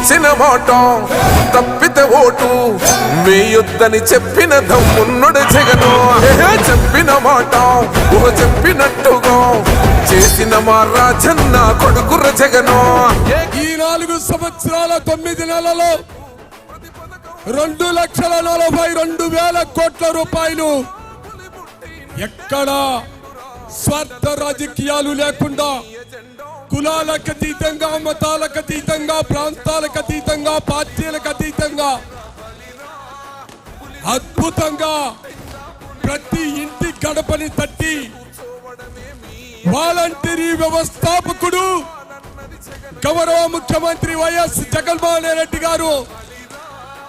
ఇచ్చిన మాట తప్పితే ఓటు. వేయొద్దని చెప్పిన దమ్మున్నడు జగను. చెప్పిన మాట ఊహ చెప్పినట్టుగా. చేసిన మా రాజన్న కొడుకుర జగను. ఈ నాలుగు సంవత్సరాల తొమ్మిది నెలలో రెండు లక్షల నలభై రెండు వేల కోట్ల రూపాయలు ఎక్కడ స్వార్థ రాజకీయాలు లేకుండా కులాలకు అతీతంగా మతాలకు అతీతంగా ప్రాంతాలకు అతీతంగా పార్టీలకు అతీతంగా అద్భుతంగా ప్రతి ఇంటి గడపని తట్టి వాలంటీరీ వ్యవస్థాపకుడు గౌరవ ముఖ్యమంత్రి వైఎస్ జగన్మోహన్ రెడ్డి గారు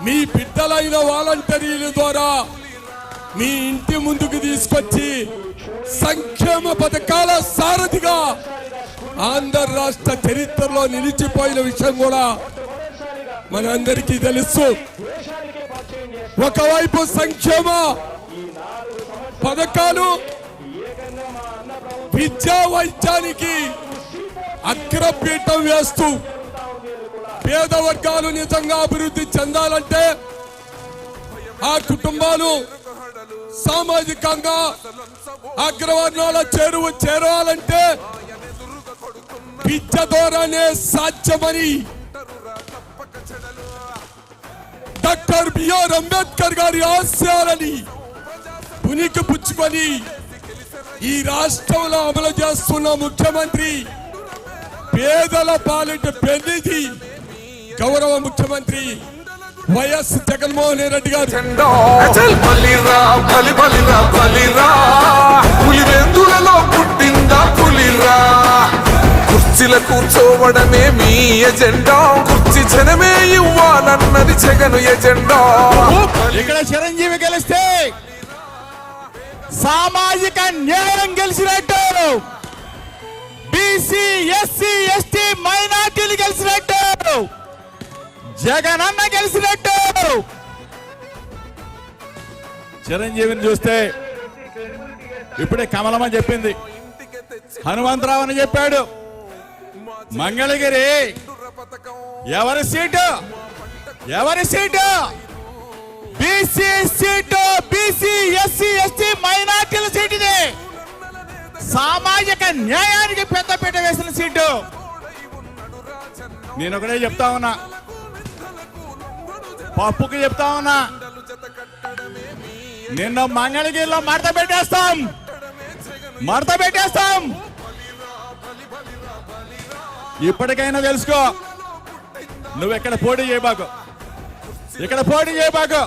మీ బిడ్డలైన వాలంటీర్ల ద్వారా మీ ఇంటి ముందుకు తీసుకొచ్చి సంక్షేమ పథకాల సారథిగా ఆంధ్ర రాష్ట్ర చరిత్రలో నిలిచిపోయిన విషయం కూడా మనందరికీ తెలుసు. ఒకవైపు సంక్షేమ పథకాలు విద్యా వైద్యానికి అగ్రపీఠం వేస్తూ పేద వర్గాలు నిజంగా అభివృద్ధి చెందాలంటే ఆ కుటుంబాలు సామాజికంగా అగ్రవర్ణాల చేరువ చేరాలంటే విద్య ద్వారానే సాధ్యమని డాక్టర్ బిఆర్ అంబేద్కర్ గారి ఆశయాలని ఉనికి పుచ్చుకొని ఈ రాష్ట్రంలో అమలు చేస్తున్న ముఖ్యమంత్రి పేదల పాలిట పెళ్ళిది గౌరవ ముఖ్యమంత్రి వైఎస్ జగన్మోహన్ రెడ్డి గారు. జెండా బలిరా బలి బలిరా బలిరా. పులివెందులలో కుర్చీల కూర్చోవడమే మీ ఎజెండా. కుర్చీ జనమే ఇవ్వాలన్నది జగను ఎజెండా. ఇక్కడ చిరంజీవి గెలిస్తే సామాజిక న్యాయం గెలిచినట్టు బీసీ ఎస్సీ ఎస్టీ మైనార్టీలు గెలిచినట్టు జగనన్న గెలిచినట్టు చిరంజీవిని చూస్తే ఇప్పుడే కమలమని చెప్పింది. హనుమంతరావు అని చెప్పాడు. మంగళగిరి. ఎవరి సీటు? ఎవరి seat? BC seat BC SC ST మైనార్టీల సీట్ ఇది సామాజిక న్యాయానికి పెద్దపీట వేసిన సీటు. నేను ఒకటే చెప్తా ఉన్నా. పప్పుకి చెప్తా ఉన్నా. నిన్న మంగళగిరిలో మడత పెట్టేస్తాం. మడత పెట్టేస్తాం. ఇప్పటికైనా తెలుసుకో. నువ్వు ఎక్కడ పోటీ చేయబాకు. ఇక్కడ పోటీ చేయబాకు.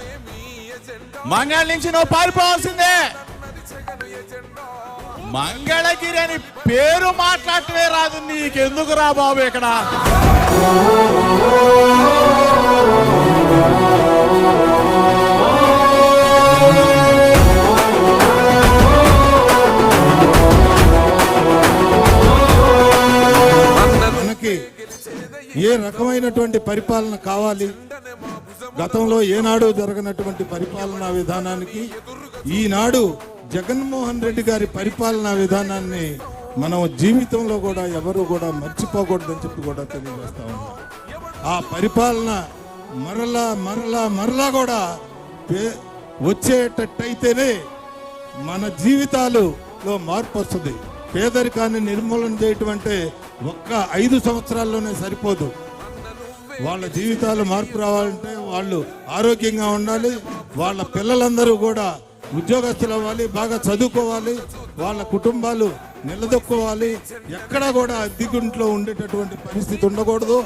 మంగళ నుంచి నువ్వు పారిపోవాల్సిందే. మంగళగిరి అని పేరు మాట్లాడటమే రాదు. నీకెందుకు రా బాబు ఇక్కడ? రకమైనటువంటి పరిపాలన కావాలి? గతంలో ఏనాడు జరగనటువంటి పరిపాలనా విధానానికి ఈనాడు జగన్మోహన్ రెడ్డి గారి పరిపాలనా విధానాన్ని మనం జీవితంలో కూడా ఎవరు కూడా మర్చిపోకూడదని చెప్పి కూడా తెలియజేస్తా ఉన్నాం. ఆ పరిపాలన మరలా మరలా మరలా కూడా వచ్చేటట్టయితేనే మన జీవితాలులో మార్పు వస్తుంది. పేదరికాన్ని నిర్మూలన చేయటం అంటే ఒక్క ఐదు సంవత్సరాల్లోనే సరిపోదు. వాళ్ళ జీవితాలు మార్పు రావాలంటే వాళ్ళు ఆరోగ్యంగా ఉండాలి. వాళ్ళ పిల్లలందరూ కూడా ఉద్యోగస్తులు అవ్వాలి బాగా చదువుకోవాలి. వాళ్ళ కుటుంబాలు నిలదొక్కోవాలి ఎక్కడా కూడా అద్దెగుంట్లో ఉండేటటువంటి పరిస్థితి ఉండకూడదు.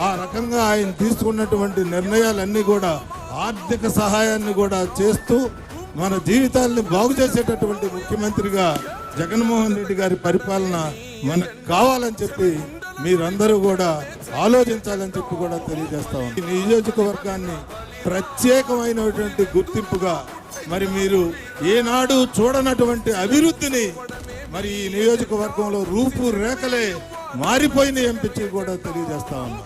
ఆ రకంగా ఆయన తీసుకున్నటువంటి నిర్ణయాలన్నీ కూడా ఆర్థిక సహాయాన్ని కూడా చేస్తూ మన జీవితాల్ని బాగు చేసేటటువంటి ముఖ్యమంత్రిగా జగన్మోహన్ రెడ్డి గారి పరిపాలన మనకు కావాలని చెప్పి మీరందరూ కూడా ఆలోచించాలని చెప్పి కూడా తెలియజేస్తా ఉంది ఈ నియోజకవర్గాన్ని ప్రత్యేకమైనటువంటి గుర్తింపుగా మరి మీరు ఏనాడు చూడనటువంటి అభివృద్ధిని మరి ఈ నియోజకవర్గంలో రూపురేఖలే మారిపోయిన ఎంపించి కూడా తెలియజేస్తా ఉన్నాం.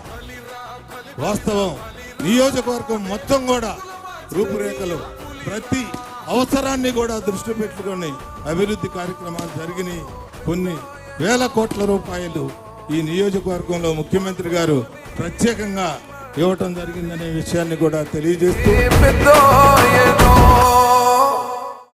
వాస్తవం నియోజకవర్గం మొత్తం కూడా రూపురేఖలు ప్రతి అవసరాన్ని కూడా దృష్టి పెట్టుకొని అభివృద్ధి కార్యక్రమాలు జరిగినాయి. కొన్ని వేల కోట్ల రూపాయలు ఈ నియోజకవర్గంలో ముఖ్యమంత్రి గారు ప్రత్యేకంగా ఇవ్వటం జరిగిందనే విషయాన్ని కూడా తెలియజేస్తూ